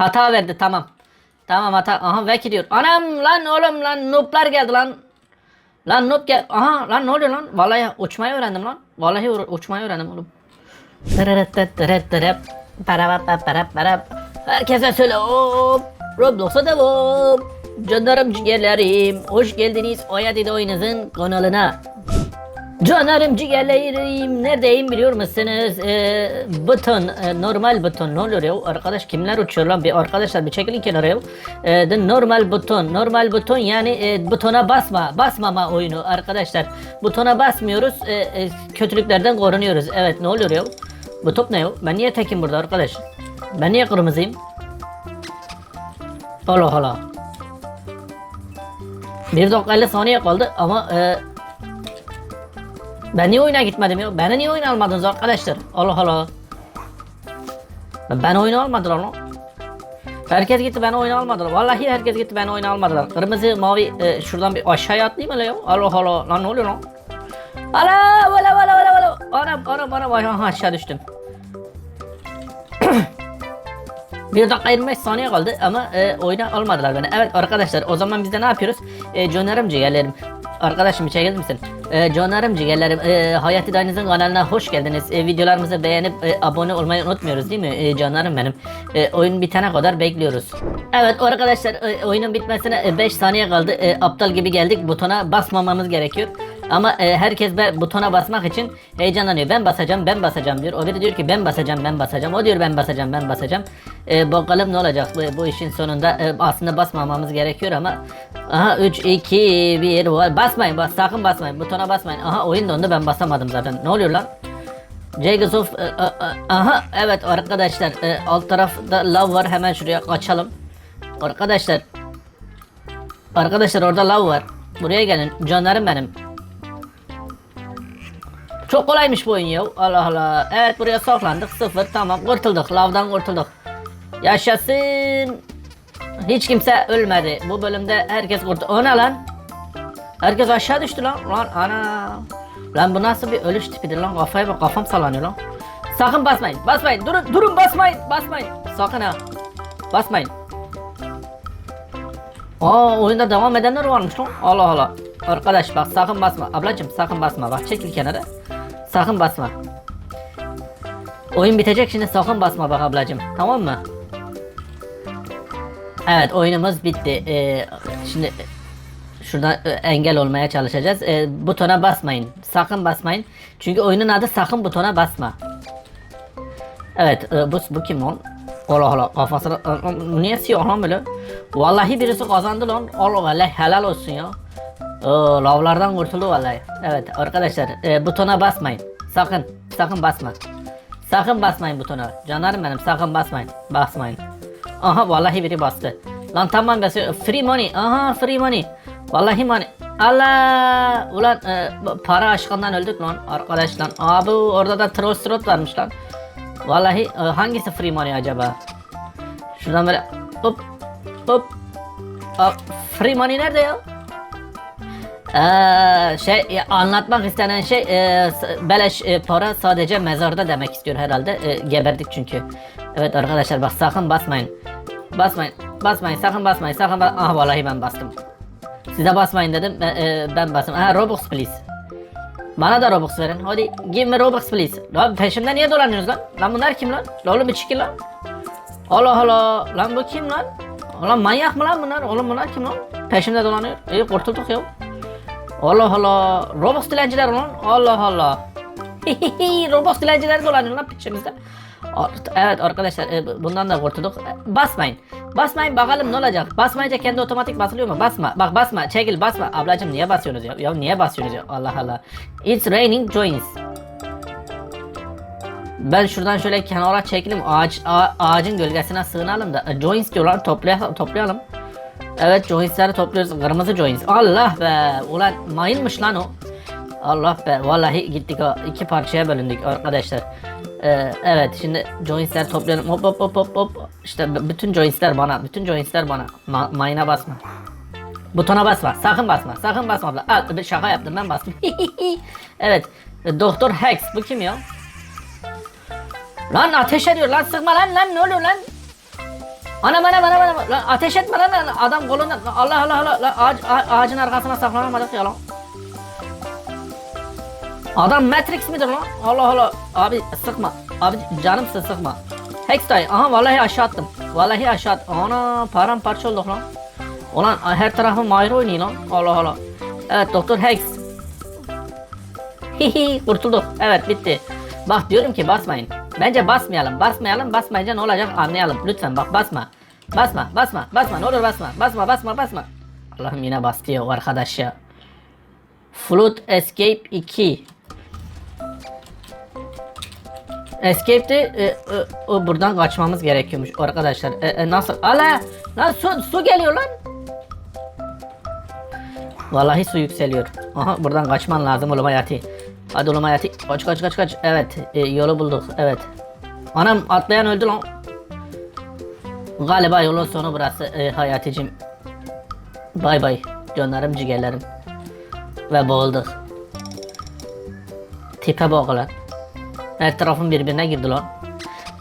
Hata verdi tamam. Tamam hata. Aha veki diyor. Anam lan oğlum lan nooblar geldi lan. Lan noob gel. Aha lan ne oluyor lan? Vallahi uçmayı öğrendim lan. Vallahi uçmayı öğrendim oğlum. Herkese hop. Roblox'a devam. Canlarım ciğerlerim. Hoş geldiniz Oya Dede Oynaz'ın kanalına. Canlarım ciğerlerim. Neredeyim biliyor musunuz? Ee, buton, e, normal buton. Ne oluyor ya? Arkadaş kimler uçuyor lan? Bir arkadaşlar bir çekilin kenara ya. Ee, the normal buton. Normal buton yani e, butona basma. Basmama oyunu arkadaşlar. Butona basmıyoruz. e, e, kötülüklerden korunuyoruz. Evet ne oluyor ya? Bu top ne ya? Ben niye tekim burada arkadaş? Ben niye kırmızıyım? Allah Allah. Bir dakika 50 saniye kaldı ama e, ben niye oyuna gitmedim ya? Beni niye oyuna almadınız arkadaşlar? Allah Allah. Ben oyuna almadılar lan. Herkes gitti beni oyuna almadılar. Vallahi herkes gitti beni oyuna almadılar. Kırmızı mavi e, şuradan bir aşağıya atlayayım hele ya. Allah Allah. Lan ne oluyor lan? Ala valla valla valla valla. Anam anam anam Aha, aşağı düştüm. Bir dakika 25 saniye kaldı ama e, oyuna almadılar beni. Evet arkadaşlar o zaman biz de ne yapıyoruz? E, Canlarım ciğerlerim. Arkadaşım bir çekilir misin? E, canlarım ciğerlerim. E, Hayati Dainiz'in kanalına hoş geldiniz. E, videolarımızı beğenip e, abone olmayı unutmuyoruz değil mi? E, canlarım benim. E, oyun bitene kadar bekliyoruz. Evet arkadaşlar e, oyunun bitmesine 5 saniye kaldı. E, aptal gibi geldik. Butona basmamamız gerekiyor. Ama e, herkes be, butona basmak için heyecanlanıyor. Ben basacağım, ben basacağım diyor. O biri diyor ki ben basacağım, ben basacağım. O diyor ben basacağım, ben basacağım. E, bakalım ne olacak bu, bu işin sonunda. E, aslında basmamamız gerekiyor ama. Aha 3, 2, 1. var. Basmayın, bas, sakın basmayın. Butona basmayın. Aha oyun dondu ben basamadım zaten. Ne oluyor lan? Jagosof, e, e, e, aha evet arkadaşlar e, alt tarafta lav var hemen şuraya kaçalım. Arkadaşlar Arkadaşlar orada lav var. Buraya gelin canlarım benim. Çok kolaymış bu oyun ya. Allah Allah. Evet buraya saklandık. Sıfır. Tamam. Kurtulduk. Lavdan kurtulduk. Yaşasın. Hiç kimse ölmedi. Bu bölümde herkes kurtuldu. O ne lan? Herkes aşağı düştü lan. Lan ana. Lan bu nasıl bir ölüş tipidir lan? Kafaya bak. Kafam sallanıyor lan. Sakın basmayın. Basmayın. Durun. Durun basmayın. Basmayın. Sakın ha. Basmayın. Aa oyunda devam edenler varmış lan. Allah Allah. Arkadaş bak sakın basma. Ablacım sakın basma. Bak çekil kenara. Sakın basma. Oyun bitecek şimdi sakın basma bak ablacım. Tamam mı? Evet oyunumuz bitti. Ee, şimdi şuradan e, engel olmaya çalışacağız. Ee, butona basmayın. Sakın basmayın. Çünkü oyunun adı sakın butona basma. Evet e, bu, bu kim lan? Allah Allah kafasına e, e, niye siyah lan böyle? Vallahi birisi kazandı lan. Allah Allah helal olsun ya. Oo, lavlardan kurtuldu vallahi. Evet arkadaşlar e, butona basmayın. Sakın sakın basma. Sakın basmayın butona. Canlarım benim sakın basmayın. Basmayın. Aha vallahi biri bastı. Lan tamam basıyor. Free money. Aha free money. Vallahi money. Allah! Ulan e, para aşkından öldük lan arkadaş lan. Abi orada da troll strot varmış lan. Vallahi e, hangisi free money acaba? Şuradan böyle hop hop. Aa, free money nerede ya? Ee, şey ya, anlatmak istenen şey e, beleş e, para sadece mezarda demek istiyor herhalde. E, geberdik çünkü. Evet arkadaşlar bak sakın basmayın. Basmayın. Basmayın sakın basmayın sakın bas Aha vallahi ben bastım. Size basmayın dedim ben, e, ben bastım. Aha Robux please. Bana da Robux verin. Hadi give me Robux please. Lan peşimde niye dolanıyorsunuz lan? Lan bunlar kim lan? Lan oğlum bir çıkın lan. Allah Allah. Lan bu kim lan? Lan manyak mı lan bunlar? Oğlum bunlar kim lan? Peşimde dolanıyor. İyi kurtulduk ya. Allah Allah. Robux dilenciler lan. Allah Allah. Robux dilenciler dolanıyor lan peşimizde. Ar- Evet arkadaşlar e, bundan da kurtulduk. E, Basmayın. Basmayın bakalım ne olacak. Basmayınca kendi otomatik basılıyor mu? Basma. Bak basma. Çekil basma. Ablacım niye basıyorsunuz ya? Ya niye basıyorsunuz ya? Allah Allah. It's raining joins. Ben şuradan şöyle kenara çekileyim. Ağaç, ağa- ağacın gölgesine sığınalım da. E, joins diyorlar. Toplayalım. toplayalım. Evet jointsleri topluyoruz. Kırmızı joints. Allah be. Ulan mayınmış lan o. Allah be. Vallahi gittik o. iki parçaya bölündük arkadaşlar. Ee, evet şimdi jointsler toplayalım. Hop hop hop hop hop. İşte bütün jointsler bana. Bütün jointsler bana. Ma- mayına basma. Butona basma. Sakın basma. Sakın basma abla. Al, bir şaka yaptım ben bastım. evet. Doktor Hex. Bu kim ya? Lan ateş ediyor lan sıkma lan lan ne oluyor lan? Ana bana bana bana lan ateş etme lan, adam kolundan Allah Allah Allah lan, ağaç, a- ağacın arkasına saklanamadık ya lan. Adam Matrix midir lan? Allah Allah. Abi sıkma. Abi canımsın sıkma. Hex dayı. Aha vallahi aşağı attım. Vallahi aşağı attım. Ana paramparça olduk lan. Ulan her tarafım Mahir oynuyor lan. Allah Allah. Evet Doktor Hex. Hihi kurtulduk. Evet bitti. Bak diyorum ki basmayın. Bence basmayalım. Basmayalım. Basmayınca ne olacak anlayalım. Lütfen bak basma. Basma basma basma ne olur basma. Basma basma basma. Allah'ım yine bastı ya arkadaş ya. Flood Escape 2. Escape'de e, e, o buradan kaçmamız gerekiyormuş arkadaşlar. E, e, nasıl? Ala! Lan su, su geliyor lan. Vallahi su yükseliyor. Aha buradan kaçman lazım oğlum hayati. Hadi oğlum hayati. Kaç kaç kaç kaç. Evet e, yolu bulduk. Evet. Anam atlayan öldü lan. Galiba yolun sonu burası e, hayaticim. Bay bay canlarım ciğerlerim. Ve boğulduk. Tipe bak lan. Her tarafım birbirine girdi lan.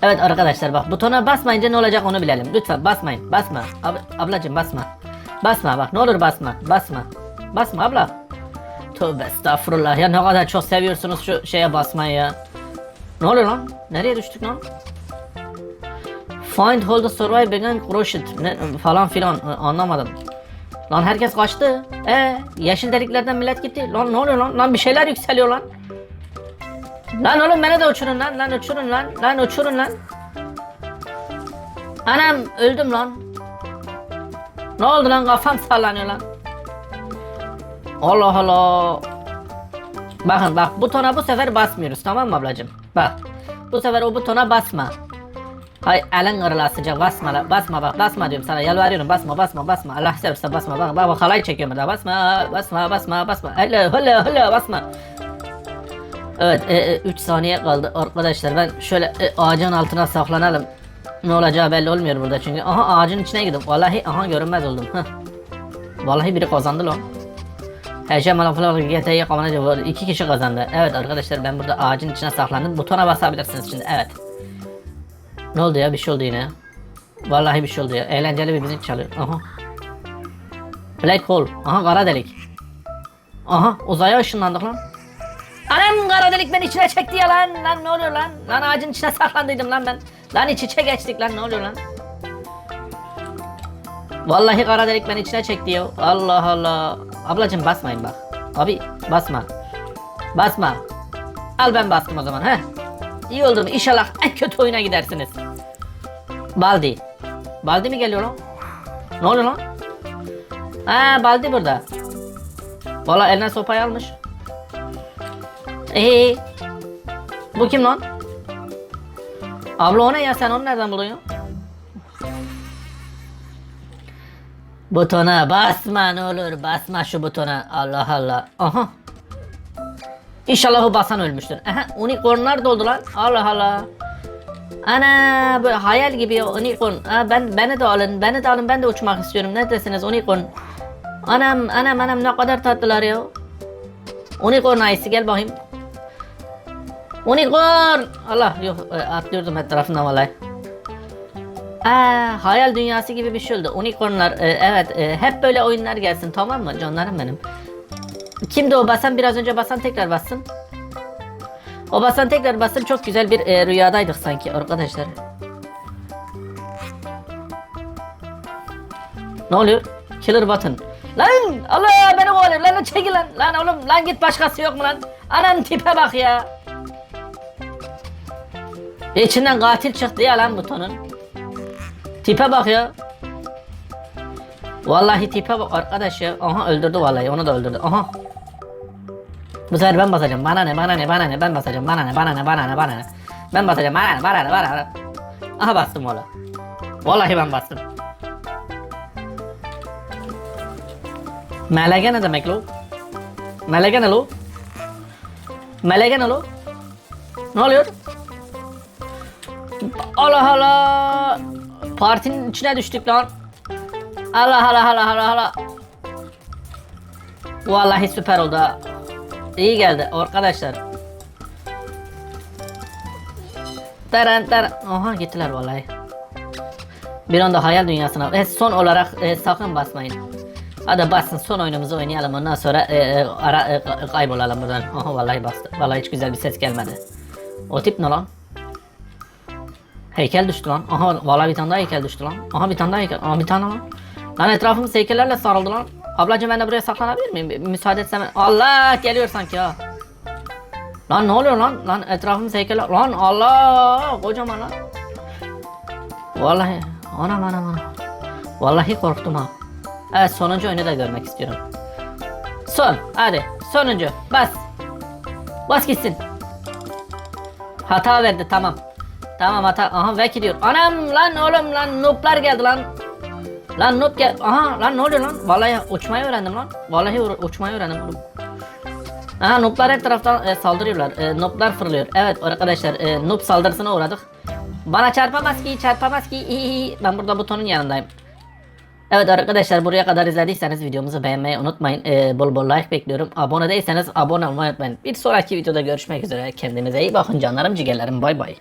Evet arkadaşlar bak butona basmayınca ne olacak onu bilelim. Lütfen basmayın. Basma. Ab ablacım basma. Basma bak ne olur basma. Basma. Basma abla. Tövbe estağfurullah ya ne kadar çok seviyorsunuz şu şeye basmayı ya. Ne oluyor lan? Nereye düştük lan? Find hold the survive begin crochet ne, falan filan e, anlamadım. Lan herkes kaçtı. E yeşil deliklerden millet gitti. Lan ne oluyor lan? Lan bir şeyler yükseliyor lan. Lan oğlum beni de uçurun lan. Lan uçurun lan. Lan uçurun lan. Anam öldüm lan. Ne oldu lan kafam sallanıyor lan. Allah Allah. Bakın bak butona bu sefer basmıyoruz tamam mı ablacığım? Bak bu sefer o butona basma. Hay elin kırılasıca basma basma bak basma diyorum sana yalvarıyorum basma basma basma Allah seversen basma bak bak bak halay çekiyorum burada basma basma basma basma hele hele hele basma. Evet 3 saniye kaldı arkadaşlar ben şöyle e, ağacın altına saklanalım. Ne olacağı belli olmuyor burada çünkü aha ağacın içine girdim vallahi aha görünmez oldum. Heh. Vallahi biri kazandı lan. Hece Malaflar GT'ye kavanacı var. İki kişi kazandı. Evet arkadaşlar ben burada ağacın içine saklandım. Butona basabilirsiniz şimdi. Evet. Ne oldu ya? Bir şey oldu yine. Vallahi bir şey oldu ya. Eğlenceli bir müzik çalıyor. Aha. Black hole. Aha kara delik. Aha uzaya ışınlandık lan. Anam kara delik beni içine çekti ya lan. Lan ne oluyor lan? Lan ağacın içine saklandıydım lan ben. Lan iç içe geçtik lan ne oluyor lan? Vallahi kara delik beni içine çekti ya. Allah Allah. Ablacım basmayın bak. Abi basma. Basma. Al ben bastım o zaman he. İyi oldu mu? İnşallah en kötü oyuna gidersiniz. Baldi. Baldi mi geliyor lan? Ne oluyor lan? Ha Baldi burada. Valla eline sopayı almış. Ee, bu kim lan? Abla o ne ya sen onu nereden buluyorsun? Butona basma ne olur basma şu butona Allah Allah. Aha. İnşallah o basan ölmüştür. Aha unicornlar doldu lan. Allah Allah. Ana böyle hayal gibi ya unicorn. Ha, ben beni de alın, beni de alın. Ben de uçmak istiyorum. Ne desiniz unicorn? Anam anam anam ne kadar tatlılar ya. Unicorn ayısı gel bakayım. Unicorn! Allah yok e, atlıyordum etrafından vallahi. Aa, hayal dünyası gibi bir şey oldu. Unicornlar e, evet e, hep böyle oyunlar gelsin tamam mı canlarım benim. Kimdi o basan biraz önce basan tekrar bassın. O basan tekrar bassın çok güzel bir e, rüyadaydık sanki arkadaşlar. Ne oluyor? Killer button. Lan Allah beni kovalıyor lan çekil lan. Lan oğlum lan git başkası yok mu lan? Anam tipe bak ya. İçinden katil çıktı ya lan butonun. Tipe bak ya. Vallahi tipe bak arkadaş ya. Aha öldürdü vallahi onu da öldürdü. Aha. Bu sefer ben basacağım. Bana ne bana ne bana ne ben basacağım. Bana ne bana ne bana ne bana ne. Ben basacağım bana ne bana ne bana ne. Aha bastım valla. Vallahi ben bastım. Melege ne demek lo? Melege ne lo? Melege ne lo? Ne oluyor? Allah Allah. Partinin içine düştük lan. Allah Allah Allah Allah Allah. Vallahi süper oldu ha. İyi geldi arkadaşlar. Taran taran. Oha gittiler vallahi. Bir anda hayal dünyasına ve son olarak e, sakın basmayın. Hadi basın son oyunumuzu oynayalım ondan sonra e, e, ara e, ka- kaybolalım buradan. Aha vallahi bastı. Vallahi hiç güzel bir ses gelmedi. O tip ne lan? Heykel düştü lan. Aha vallahi bir tane daha heykel düştü lan. Aha bir tane daha heykel. Aha bir tane lan. Lan etrafımız heykellerle sarıldı lan. Ablacığım ben de buraya saklanabilir miyim? Müsaade etsem. Allah geliyor sanki ha. Lan ne oluyor lan? Lan etrafımız heykeller. Lan Allah kocaman lan. Vallahi anam anam anam. Vallahi korktum ha. Evet sonuncu oyunu da görmek istiyorum. Son hadi sonuncu bas. Bas gitsin. Hata verdi tamam. Tamam hata. Aha veki diyor. Anam lan oğlum lan nooblar geldi lan. Lan noob gel. Aha lan ne oluyor lan? Vallahi uçmayı öğrendim lan. Vallahi uçmayı öğrendim. Aha nooblar her taraftan e, saldırıyorlar. E, nooblar fırlıyor. Evet arkadaşlar e, noob saldırısına uğradık. Bana çarpamaz ki çarpamaz ki. Ben burada butonun yanındayım. Evet arkadaşlar buraya kadar izlediyseniz videomuzu beğenmeyi unutmayın. E, bol bol like bekliyorum. Abone değilseniz abone olmayı unutmayın. Bir sonraki videoda görüşmek üzere. Kendinize iyi bakın canlarım ciğerlerim. Bay bay.